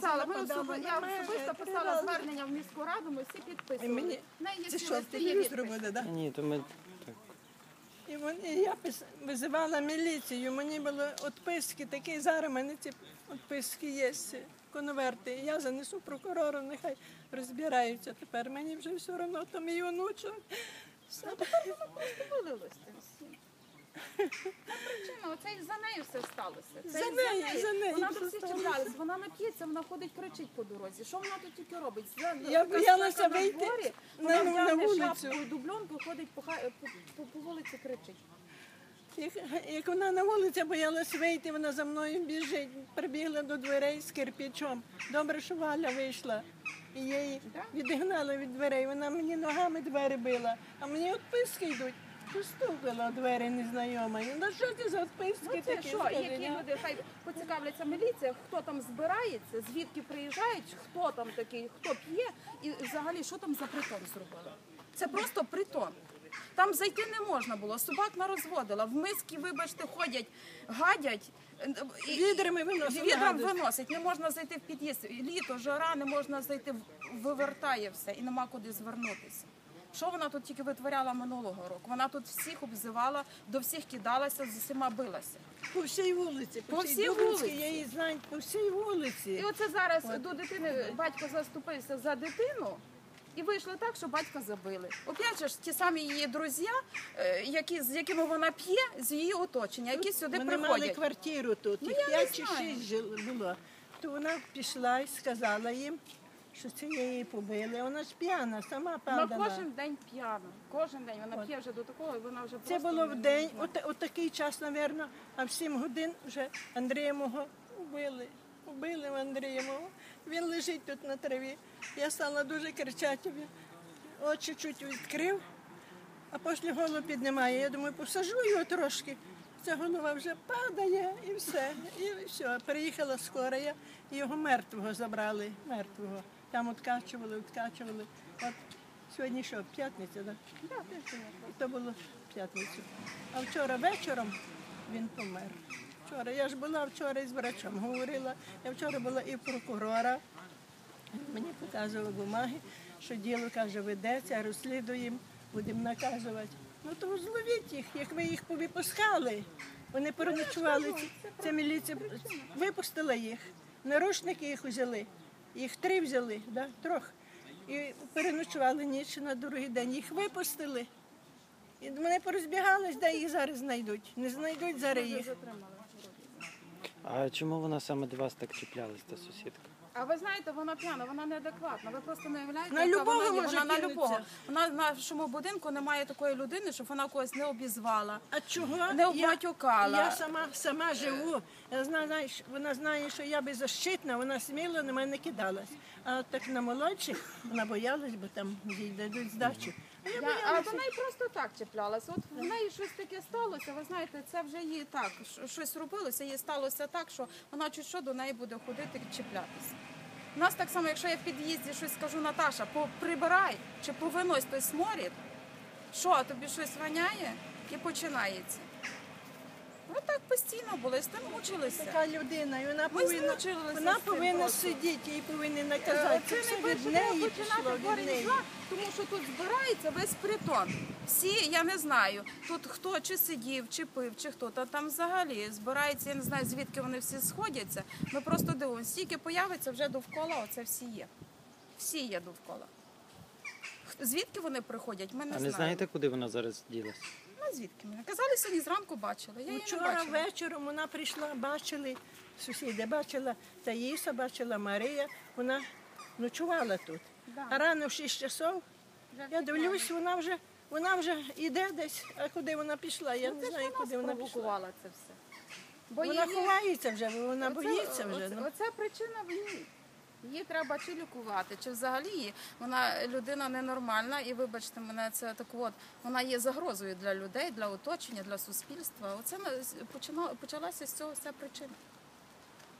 писала, ми особи- я особисто писала звернення в міську раду, ми всі І підписували. мені В неї є це що, листи, є телевізор відписи. буде, да? Ні, то ми так. І вони, я пис, визивала міліцію, мені були відписки такі, зараз в мене ці відписки є, ці конверти. Я занесу прокурору, нехай розбираються тепер. Мені вже все одно, то мій онучок. Все. Вилилось це всі. Причина, оце за нею все сталося. Це За і нею, за нею Вона все до всіх сталося. чіплялась, вона нап'ється, вона ходить, кричить по дорозі. Що вона тут тільки робить? За- Я боялася на вийти дворі, на- вона на вулицю. шапку і дубльонку, ходить по, ха- по, по, по вулиці кричить. Як, як вона на вулиці боялась вийти, вона за мною біжить. Прибігла до дверей з кирпичом. Добре, що Валя вийшла. І я її відігнала від дверей. Вона мені ногами двері била, а мені відписки йдуть. Постукала двері незнайома. Ну що це за відписки Ну це такі? що, скажи, які а? люди, хай поцікавляться міліція, хто там збирається, звідки приїжджають, хто там такий, хто п'є, і взагалі що там за притон зробили. Це просто притон. Там зайти не можна було, собак нарозводила, в миски, вибачте, ходять, гадять. і- Відрами Відром гадость. виносять, не можна зайти в під'їзд. Літо, жара, не можна зайти, в- вивертає все і нема куди звернутися. Що вона тут тільки витворяла минулого року? Вона тут всіх обзивала, до всіх кидалася, з усіма билася. По всій вулиці, по, По всій всій Дубинській, вулиці. я її знаю, по всій вулиці. І оце зараз до дитини батько заступився за дитину. І вийшло так, що батька забили. Опять же ж ті самі її друзі, е, які, з якими вона п'є, з її оточення, які сюди Вони мали квартиру тут, Ну, їх не п'ять чи знаю. шість було. То вона пішла і сказала їм, що це її побили. Вона ж п'яна, сама Вона кожен день п'яна. Кожен день вона п'є вже до такого, і вона вже Це було в день, от, от такий час, мабуть, а в 7 годин вже Андрія мого вбили. Убили Андрія мого. Він лежить тут на траві. Я стала дуже кричати. Очі чуть відкрив, а після голову піднімає. Я думаю, посажу його трошки. Ця голова вже падає і все. І все. Приїхала скоро, я і його мертвого забрали. Мертвого. Там откачували, откачували. От сьогодні що, п'ятниця, так? Да. То було п'ятницю. А вчора вечором він помер. Вчора я ж була вчора із врачом, говорила. Я вчора була і в прокурора. Мені показували бумаги, що діло каже, ведеться, розслідуємо, будемо наказувати. Ну то зловіть їх, як ви їх повипускали. Вони переночували. Ця міліція випустила їх. Наручники їх взяли. Їх три взяли, да? трьох. І переночували ніч на другий день. Їх випустили. І вони порозбігались, де їх зараз знайдуть. Не знайдуть зараз їх. А чому вона саме до вас так чіплялась, та сусідка? А ви знаєте, вона п'яна, вона неадекватна. Ви просто не уявляєте, На яка любого вона є. може Вона на кинутися. любого. Вона в нашому будинку немає такої людини, щоб вона когось не обізвала. А чого? Не Я- обматюкала. Я, сама сама живу. Я знаю, знаєш, вона знає, що я беззащитна, вона сміло на мене кидалась. А от так на молодших вона боялась, бо там їй дадуть здачу. А я а вона і просто так чіплялася. От в неї щось таке сталося. Ви знаєте, це вже їй так. Щось робилося, їй сталося так, що вона чуть що до неї буде ходити і чіплятися. У нас так само, якщо я в під'їзді щось скажу, Наташа, прибирай чи повинось той сморід, що тобі щось воняє і починається. Ось так постійно було, і з тим мучилися. Така людина, і вона Ми повинна, вона з повинна просто. сидіти, її повинні Е, наказати. Це все не від перше неї пішло, починати від неї. тому що тут збирається весь притон. Всі, я не знаю, тут хто чи сидів, чи пив, чи хто, та там взагалі збирається, я не знаю, звідки вони всі сходяться. Ми просто дивимося, стільки появиться вже довкола, оце всі є. Всі є довкола. Звідки вони приходять, ми не А не знаємо. знаєте, куди вона зараз ділась? Звідки ми? Казали, сьогодні зранку бачили. Я її не Вчора бачила. вечором вона прийшла, бачили, сусіди бачила, Таїса бачила, Марія, вона ночувала тут. Да. А рано в 6 часов я дивлюсь, вона вже, вона вже йде десь, а куди вона пішла, я Ну, не знаю, куди вона пішла. спровокувала це все. Бо Вона її- ховається вже, бо вона Оце- боїться вже. Оце, ну. оце причина в ній. Її треба чи лікувати, чи взагалі вона людина ненормальна, і вибачте мене, це так от вона є загрозою для людей, для оточення, для суспільства. Оце почина- почалася з цього вся причина.